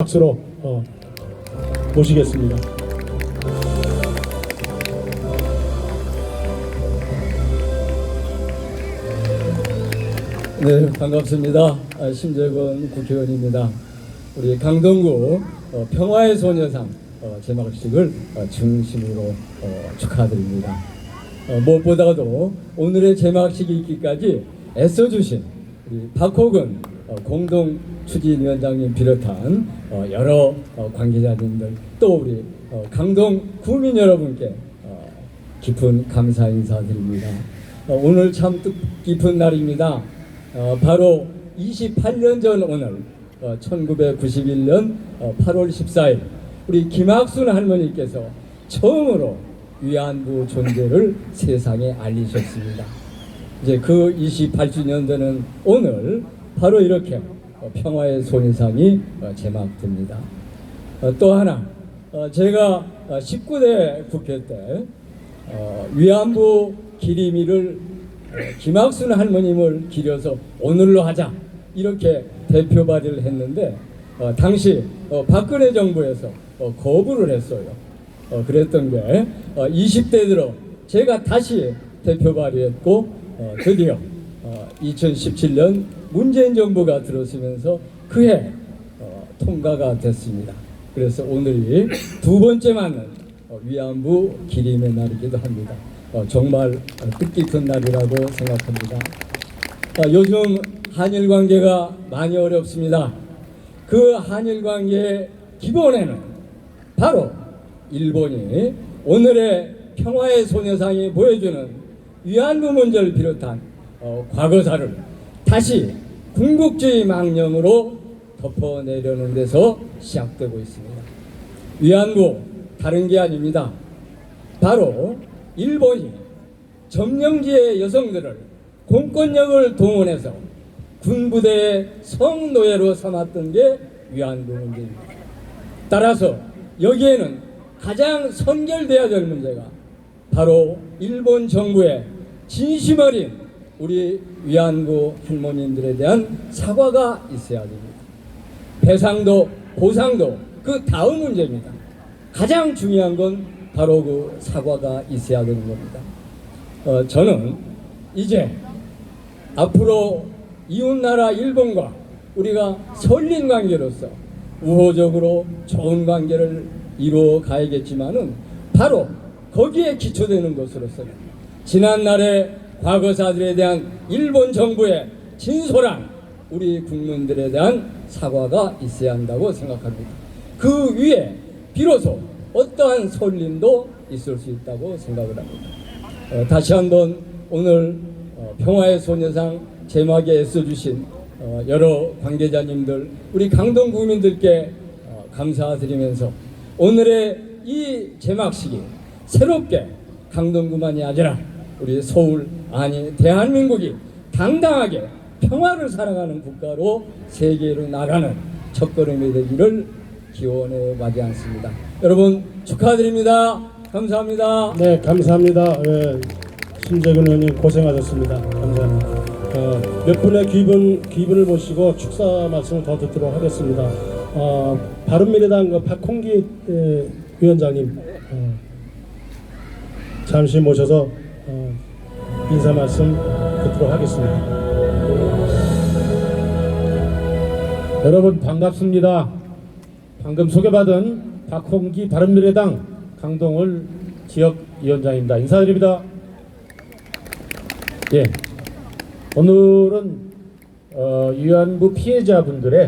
박수로 어, 모시겠습니다. 네, 반갑습니다. 아, 심재건 국회의원입니다. 우리 강동구 어, 평화의 소녀상 어, 제막식을 어, 중심으로 어, 축하드립니다. 어, 무엇보다도 오늘의 제막식이 있기까지 애써주신 우리 박호근 어, 공동 추진위원장님 비롯한 어, 여러 어, 관계자님들 또 우리 어, 강동 구민 여러분께 어, 깊은 감사 인사드립니다. 어, 오늘 참 뜻깊은 날입니다. 어, 바로 28년 전 오늘 어, 1991년 어, 8월 14일 우리 김학순 할머니께서 처음으로 위안부 존재를 세상에 알리셨습니다. 이제 그 28주년 되는 오늘 바로 이렇게 어, 평화의 손이상이 어, 제막됩니다. 어, 또 하나 어, 제가 어, 19대 국회 때 어, 위안부 어, 김학순 할머님을 기려서 오늘로 하자 이렇게 대표 발의를 했는데 어, 당시 어, 박근혜 정부에서 어, 거부를 했어요. 어, 그랬던 게 어, 20대 들어 제가 다시 대표 발의했고 어, 드디어 어, 2017년 문재인 정부가 들어서면서 그해 어, 통과가 됐습니다. 그래서 오늘이 두 번째 맞는 어, 위안부 기림의 날이기도 합니다. 어, 정말 어, 뜻깊은 날이라고 생각합니다. 어, 요즘 한일 관계가 많이 어렵습니다. 그 한일 관계의 기본에는 바로 일본이 오늘의 평화의 소녀상이 보여주는 위안부 문제를 비롯한 어, 과거사를 다시 군국주의 망령으로 덮어내려는 데서 시작되고 있습니다. 위안부 다른 게 아닙니다. 바로 일본이 점령지의 여성들을 공권력을 동원해서 군부대의 성노예로 삼았던 게 위안부 문제입니다. 따라서 여기에는 가장 선결돼야 될 문제가 바로 일본 정부의 진심 어린 우리 위안부 할머님들에 대한 사과가 있어야 됩니다. 배상도 보상도 그 다음 문제입니다. 가장 중요한 건 바로 그 사과가 있어야 되는 겁니다. 어, 저는 이제 앞으로 이웃나라 일본과 우리가 설린 관계로서 우호적으로 좋은 관계를 이루어 가야겠지만은 바로 거기에 기초되는 것으로서는 지난날의 과거사들에 대한 일본 정부의 진솔한 우리 국민들에 대한 사과가 있어야 한다고 생각합니다. 그 위에 비로소 어떠한 설림도 있을 수 있다고 생각을 합니다. 어, 다시 한번 오늘 어, 평화의 소녀상 제막에 애써주신 어, 여러 관계자님들 우리 강동 구민들께 어, 감사드리면서 오늘의 이 제막식이 새롭게 강동구만이 아니라 우리 서울 아니 대한민국이 당당하게 평화를 사랑하는 국가로 세계로 나가는 첫걸음이 되기를 기원해 마지 않습니다. 여러분 축하드립니다. 감사합니다. 네, 감사합니다. 예, 심재근 의원님 고생하셨습니다. 감사합니다. 어, 몇 분의 기분 기분을 모시고 축사 말씀을 더 듣도록 하겠습니다. 어, 바른미래당 그 박홍기 예, 위원장님 어, 잠시 모셔서 어, 인사 말씀 듣도록 하겠습니다. 여러분 반갑습니다. 방금 소개받은 박홍기 바른미래당 강동을 지역위원장입니다. 인사드립니다. 예, 오늘은 어, 위안부 피해자분들의